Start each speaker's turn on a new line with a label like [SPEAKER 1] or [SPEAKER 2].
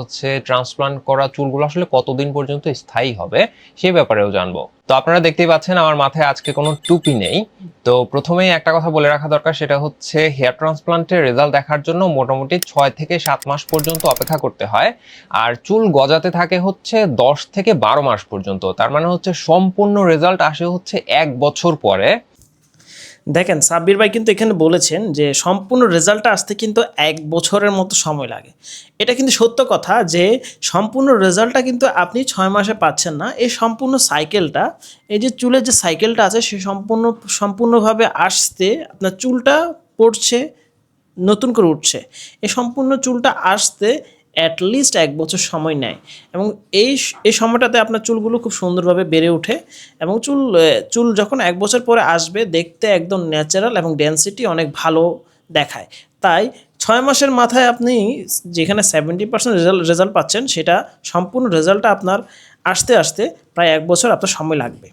[SPEAKER 1] হচ্ছে ট্রান্সপ্লান্ট করা চুলগুলো আসলে কতদিন পর্যন্ত স্থায়ী হবে সে ব্যাপারেও জানব। তো আপনারা দেখতেই পাচ্ছেন আমার মাথায় আজকে কোনো টুপি নেই। তো প্রথমেই একটা কথা বলে রাখা দরকার, সেটা হচ্ছে হেয়ার ট্রান্সপ্লান্টের রেজাল্ট দেখার জন্য মোটামুটি ছয় থেকে সাত মাস পর্যন্ত অপেক্ষা করতে হয়। আর চুল গজাতে থাকে হচ্ছে দশ থেকে বারো মাস পর্যন্ত। তার মানে হচ্ছে সম্পূর্ণ রেজাল্ট আসে হচ্ছে এক বছর পরে।
[SPEAKER 2] দেখেন সাব্বির ভাই কিন্তু এখানে বলেছেন যে সম্পূর্ণ রেজাল্টটা আসতে কিন্তু এক বছরের মতো সময় লাগে। এটা কিন্তু সত্য কথা যে সম্পূর্ণ রেজাল্টটা কিন্তু আপনি ছয় মাসে পাচ্ছেন না। এই সম্পূর্ণ সাইকেলটা, এই যে চুলের যে সাইকেলটা আছে, সে সম্পূর্ণ, সম্পূর্ণভাবে আসতে আপনার চুলটা পড়ছে, নতুন করে উঠছে। এই সম্পূর্ণ চুলটা আসতে অ্যাটলিস্ট এক বছর সময় নেয়। এবং এই এই সময়টাতে আপনার চুলগুলো খুব সুন্দরভাবে বেড়ে ওঠে এবং চুল চুল যখন এক বছর পরে আসবে, দেখতে একদম ন্যাচারাল এবং ডেন্সিটি অনেক ভালো দেখায়। তাই ছয় মাসের মাথায় আপনি যেখানে সেভেন্টি পার্সেন্ট রেজাল্ট রেজাল্ট পাচ্ছেন, সেটা সম্পূর্ণ রেজাল্টটা আপনার আসতে আসতে প্রায় এক বছর আপনার সময় লাগবে।